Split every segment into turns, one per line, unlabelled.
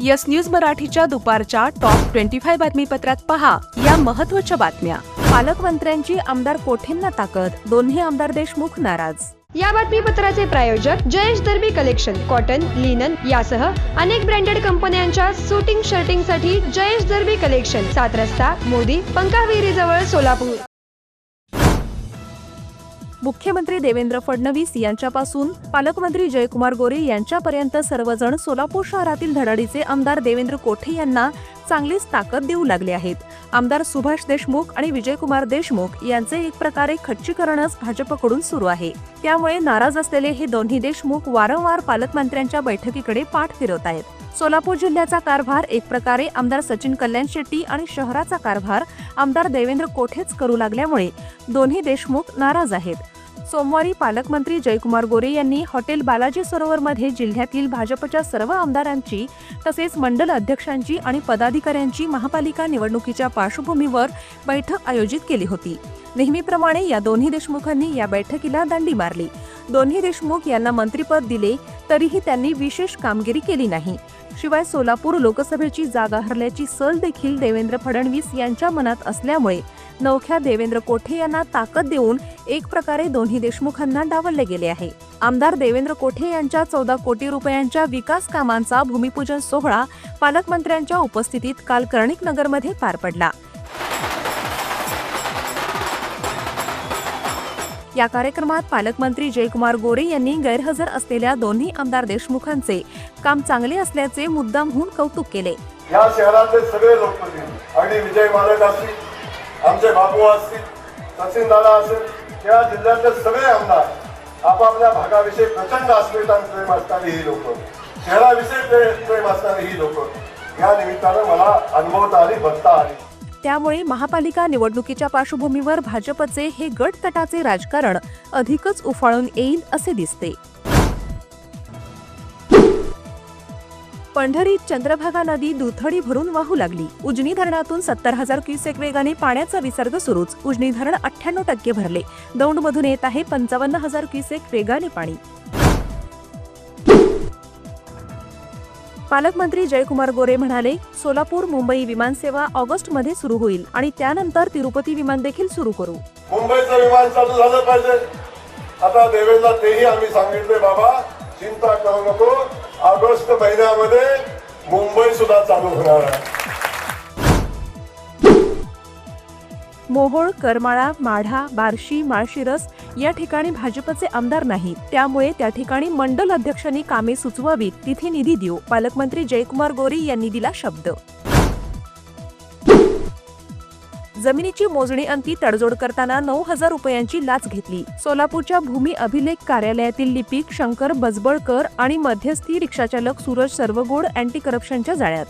Yes news मराठीच्या दुपारच्या top twenty five बातमीपत्रात पहा. या महत्त्वाच्या बातम्या. पालकमंत्र्यांची आमदार कोठेंना ताकद? दोन्ही आमदार देशमुख नाराज.
या बातमीपत्राचे प्रायोजक Jayesh Darbi collection cotton linen यासह अनेक ब्रँडेड कंपन्यांच्या सुटिंग शर्टिंगसाठी जयेश दर्बी कलेक्शन. सात रस्ता मोदी पंकाविहिरी जवळ सोलापूर.
मुख्यमंत्री देवेंद्र फडणवीस यांच्यापासून पालकमंत्री जयकुमार गोरे यांच्यापर्यंत सर्वजण सोलापूर शहरातील धडाडीचे आमदार देवेंद्र कोठे यांना चांगलीच ताकद देऊ लागले आहेत. आमदार सुभाष देशमुख आणि विजयकुमार देशमुख यांचे एक प्रकारे खच्चीकरणच भाजपकडून सुरू आहे. त्यामुळे नाराज असलेले हे दोन्ही देशमुख वारंवार पालकमंत्र्यांच्या बैठकीकडे पाठ फिरवत आहेत. सोलापूर जिल्ह्याचा कारभार एक प्रकारे आमदार सचिन कल्याण शेट्टी आणि शहराचा कारभार आमदार देवेंद्र कोठेच करू लागल्यामुळे दोन्ही देशमुख नाराज आहेत. सोमवारी पालकमंत्री जयकुमार गोरे यांनी हॉटेल बालाजी सरोवरमध्ये जिल्ह्यातील भाजपच्या सर्व आमदारांची तसेच मंडल अध्यक्षांची आणि पदाधिकाऱ्यांची महापालिका निवडणुकीच्या पार्श्वभूमीवर बैठक आयोजित केली होती. नेहमीप्रमाणे या दोन्ही देशमुखांनी या बैठकीला दांडी मारली. दोन्ही देशमुख यांना मंत्रिपद दिले तरीही त्यांनी विशेष कामगिरी केली नाही. शिवाय सोलापूर लोकसभेची जागा हरल्याची सल देखील देवेंद्र फडणवीस यांच्या मनात असल्यामुळे नवख्या देवेंद्र कोठे यांना ताकद देऊन एक प्रकारे दोन्ही देशमुखांना डावलले गेले आहे. आमदार देवेंद्र कोठे यांच्या चौदा कोटी रुपयांच्या विकास कामांचा भूमिपूजन सोहळा पालकमंत्र्यांच्या उपस्थितीत काल कर्णिक नगरमध्ये पार पडला. या कार्यक्रमात पालकमंत्री जयकुमार गोरे यांनी गैरहजर असलेल्या दोन्ही आमदार देशमुखांचे काम चांगले असल्याचे मुद्दामहून कौतुक केले.
या शहरातले सगळे लोकप्रतिनिधी आणि विजय मालक असतील आमचे बाबू असतील सचिन दादा असेल या जिल्ह्यातले सगळे आमदार आपापल्या भागाविषयी प्रचंड अस्मिता प्रेम असणारी ही लोक शहराविषयी प्रेम असणारी ही लोक या निमित्तानं मला अनुभवता आली बघता आली.
त्यामुळे महापालिका निवडणुकीच्या पार्श्वभूमीवर भाजपचे हे गट तटाचे राजकारण अधिकच उफाळून येईल असे दिसते. पंढरीत चंद्रभागा नदी दुथडी भरून वाहू लागली. उजनी धरणातून सत्तर हजार क्युसेक वेगाने पाण्याचा विसर्ग सुरूच. उजनी धरण अठ्ठ्याण्णव टक्के भरले. दौंडमधून येत आहे पंचावन्न हजार क्युसेक वेगाने पाणी. पालकमंत्री जयकुमार गोरे म्हणाले सोलापूर मुंबई विमानसेवा ऑगस्टमध्ये सुरू होईल आणि त्यानंतर तिरुपती विमान देखील सुरू करू.
मुंबईचं विमान चालू झालं पाहिजे. आता देवेंद्र तेही आम्ही सांगितले बाबा चिंता करू नको. ऑगस्ट महिन्यामध्ये मुंबई सुद्धा चालू होणार आहे.
मोहोळ करमाळा माढा बार्शी माळशिरस या ठिकाणी भाजपचे आमदार नाहीत. त्यामुळे त्या ठिकाणी मंडल अध्यक्षांनी कामे सुचवावीत. तिथे निधी देऊ. पालकमंत्री जयकुमार गोरी यांनी दिला शब्द. जमिनीची मोजणी अंती तडजोड करताना नऊ हजार रुपयांची लाच घेतली. सोलापूरच्या भूमी अभिलेख कार्यालयातील लिपिक शंकर बजबळकर आणि मध्यस्थी रिक्षाचालक सूरज सर्वगोड अँटी करप्शनच्या जाळ्यात.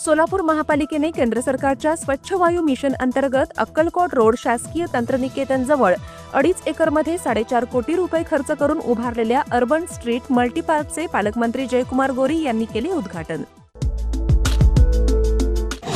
सोलापूर महापालिकेने केंद्र सरकारच्या स्वच्छ वायू मिशन अंतर्गत अक्कलकोट रोड शासकीय तंत्रनिकेतन जवळ अडीच एकरमध्ये साडेचार कोटी रुपये खर्च करून उभारलेल्या अर्बन स्ट्रीट मल्टीपार्कचे पालकमंत्री जयकुमार गोरी यांनी केले उद्घाटन.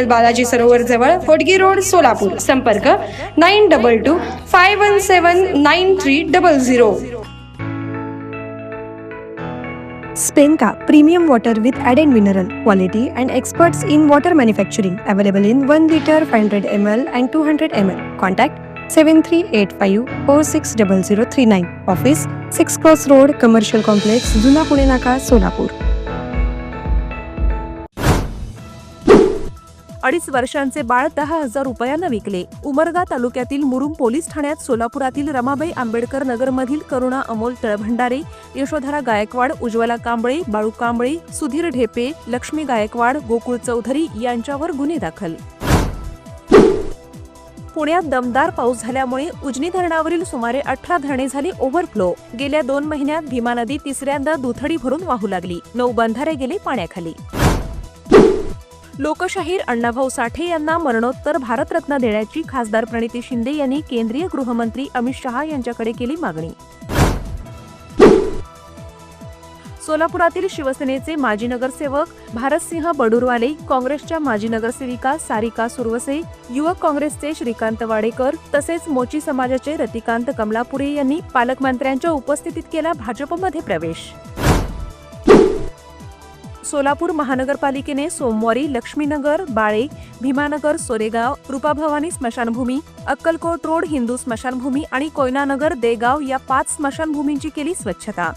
L Balaji Sarovar जवळ फोडगी रोड सोलापूर. संपर्क nine double two five one seven nine three double zero.
Spenka premium water with added mineral quality and experts in water manufacturing available in one litre five hundred M L and two hundred M L. Contact seven three eight five four six double
zero three nine. Office six cross road commercial complex जुना पुणे नाका सोलापूर.
अडीच वर्षांचे बाळ दहा हजार रुपयांना विकले. उमरगा तालुक्यातील मुरुम police ठाण्यात सोलापुरातील रमाबाई आंबेडकर नगरमधील करुणा अमोल तळभंडारे यशोधरा गायकवाड उज्ज्वला कांबळे बाळू कांबळे सुधीर ढेपे लक्ष्मी गायकवाड गोकुळ चौधरी यांच्यावर गुन्हे दाखल. पुण्यात दमदार पाऊस झाल्यामुळे उजनी धरणावरील सुमारे अठरा धरणे झाली ओव्हरफ्लो. गेल्या दोन महिन्यात भीमा नदी तिसऱ्यांदा दुथडी भरून वाहू लागली. नऊ बंधारे गेले पाण्याखाली. लोकशाहीर अण्णाभाऊ साठे यांना मरणोत्तर भारतरत्न देण्याची खासदार प्रणिती शिंदे यांनी केंद्रीय गृहमंत्री अमित शहा यांच्याकडे केली मागणी. सोलापुरातील शिवसेनेचे माजी नगरसेवक भारतसिंह बडुरवाले काँग्रेसच्या माजी नगरसेविका सारिका सुरवसे युवक काँग्रेसचे श्रीकांत वाडेकर तसेच मोची समाजाचे रतिकांत कमलापुरे यांनी पालकमंत्र्यांच्या उपस्थितीत केला भाजपमध्ये प्रवेश. सोलापूर महानगरपालिकेने सोमवारी लक्ष्मीनगर बाळे भीमानगर सोरेगाव रुपाभवानी स्मशानभूमी अक्कलकोट रोड हिंदू स्मशानभूमी आणि कोयनानगर देगाव या पाच स्मशानभूमींची केली स्वच्छता.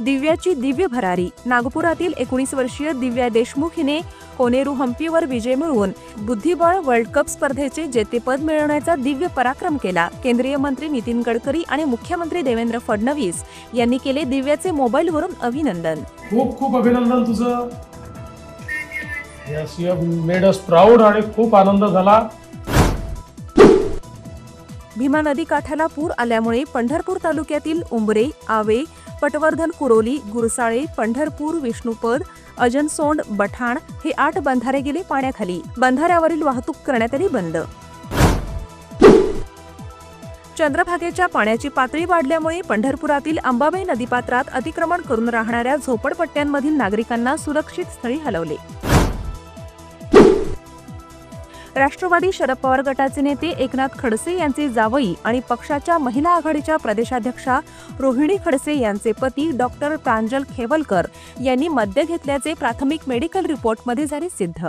दिव्याची दिव्य भरारी. नागपुरातील एकोणीस वर्षीय दिव्या देशमुख हिने कोनेरू हम्पीवर विजय मिळवून बुद्धिबळ वर्ल्ड कप स्पर्धेचे जेतेपद मिळवण्याचा दिव्य पराक्रम केला. केंद्रीय मंत्री नितीन गडकरी आणि मुख्यमंत्री देवेंद्र फडणवीस यांनी केले दिव्याचे मोबाईलवरून अभिनंदन.
खूप खूप अभिनंदन तुझं. मेड अस प्राऊड आणि खूप आनंद झाला.
भीमा नदी काठाला पूर आल्यामुळे पंढरपूर तालुक्यातील उंबरे आवे पटवर्धन कुरोली गुरसाळे पंढरपूर विष्णुपद अजनसोंड बठाण हे आठ बंधारे गेले पाण्याखाली. बंधाऱ्यावरील वाहतूक करण्यात आली बंद. चंद्रभागेच्या पाण्याची पातळी वाढल्यामुळे पंढरपुरातील अंबाबाई नदीपात्रात अतिक्रमण करून राहणाऱ्या झोपडपट्ट्यांमधील नागरिकांना सुरक्षित स्थळी हलवले. राष्ट्रवादी शरद पवार गटाचे नेते एकनाथ खडसे यांचे जावई आणि पक्षाच्या महिला आघाडीच्या प्रदेशाध्यक्षा रोहिणी खडसे यांचे पती डॉक्टर प्रांजल खेवलकर यांनी मद्य घेतल्याचे प्राथमिक मेडिकल रिपोर्टमध्ये झाले सिद्ध.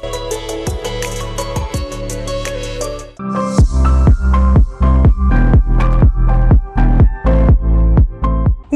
Cheers.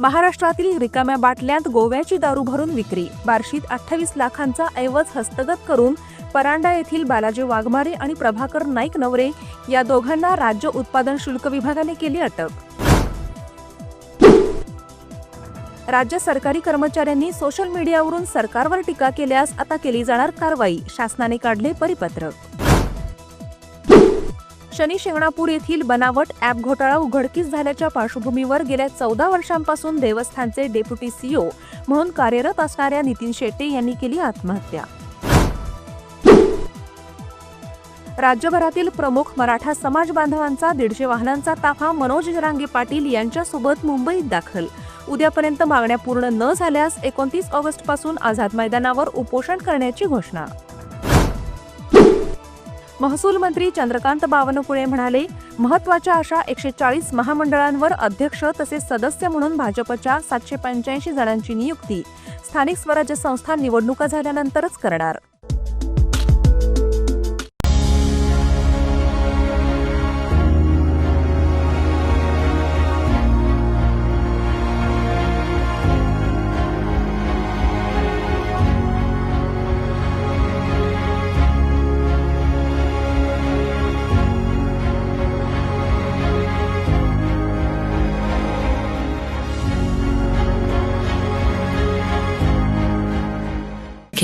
महाराष्ट्रातील रिकाम्या बाटल्यांत गोव्याची दारू भरून विक्री. बार्शीत अठ्ठावीस लाखांचा ऐवज हस्तगत करून परांडा येथील बालाजी वाघमारे आणि प्रभाकर नाईक नवरे या दोघांना राज्य उत्पादन शुल्क विभागाने केली अटक. राज्य सरकारी कर्मचाऱ्यांनी सोशल मीडियावरून सरकारवर टीका केल्यास आता केली जाणार कारवाई. शासनाने काढले परिपत्रक. शनी शिंगणापूर येथील बनावट ॲप घोटाळा उघडकीस झाल्याच्या पार्श्वभूमीवर गेल्या चौदा वर्षांपासून देवस्थानचे डेप्युटी सीईओ म्हणून कार्यरत असणाऱ्या नितीन शेट्टे यांनी केली आत्महत्या. राज्यभरातील प्रमुख मराठा समाज बांधवांचा दीडशे वाहनांचा ताफा मनोज जरांगे पाटील यांच्यासोबत मुंबईत दाखल. उद्यापर्यंत मागण्या पूर्ण न झाल्यास एकोणतीस ऑगस्टपासून आझाद मैदानावर उपोषण करण्याची घोषणा. महसूल मंत्री चंद्रकांत बावनकुळे म्हणाले महत्त्वाच्या अशा एकशे चाळीस महामंडळांवर अध्यक्ष तसेच सदस्य म्हणून भाजपच्या सातशे पंच्याऐंशी जणांची नियुक्ती स्थानिक स्वराज्य संस्था निवडणुका झाल्यानंतरच करणार.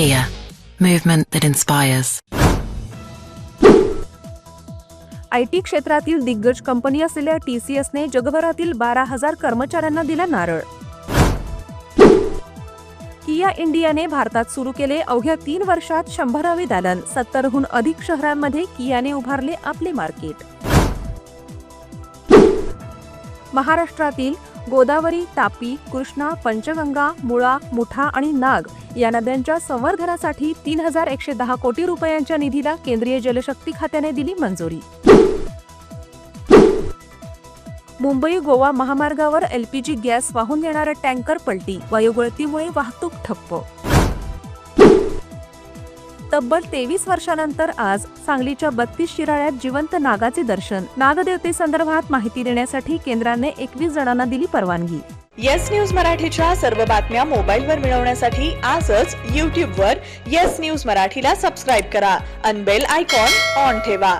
Kia, movement that inspires.
I T क्षेत्रातील दिग्गज कंपनी असलेल्या टीसीएसने जगभरातील बारा हजार कर्मचाऱ्यांना दिला नारळ. किया इंडियाने भारतात सुरू केले अवघ्या तीन वर्षात शंभरावे दालन. सत्तरहून अधिक शहरांमध्ये कियाने उभारले आपले मार्केट. महाराष्ट्रातील गोदावरी तापी कृष्णा पंचगंगा मुळा मुठा आणि नाग या नद्यांच्या संवर्धनासाठी तीन हजार एकशे दहा कोटी रुपयांच्या निधीला केंद्रीय जलशक्ती खात्याने दिली मंजुरी. मुंबई गोवा महामार्गावर एलपीजी गॅस वाहून नेणारा टँकर पलटी वायुगळतीमुळे वाहतूक ठप्प तब्बल तेवीस वर्षानंतर आज सांगलीच्या बत्तीस शिराळ्यात जिवंत नागाचे दर्शन. नागदेवतेसंदर्भात माहिती देण्यासाठी केंद्राने एकवीस जणांना दिली परवानगी.
येस न्यूज मराठीच्या सर्व बातम्या मोबाईलवर मिळवण्यासाठी आजच यूट्यूबवर येस न्यूज मराठीला सबस्क्राईब करा. अनबेल आयकॉन ऑन ठेवा.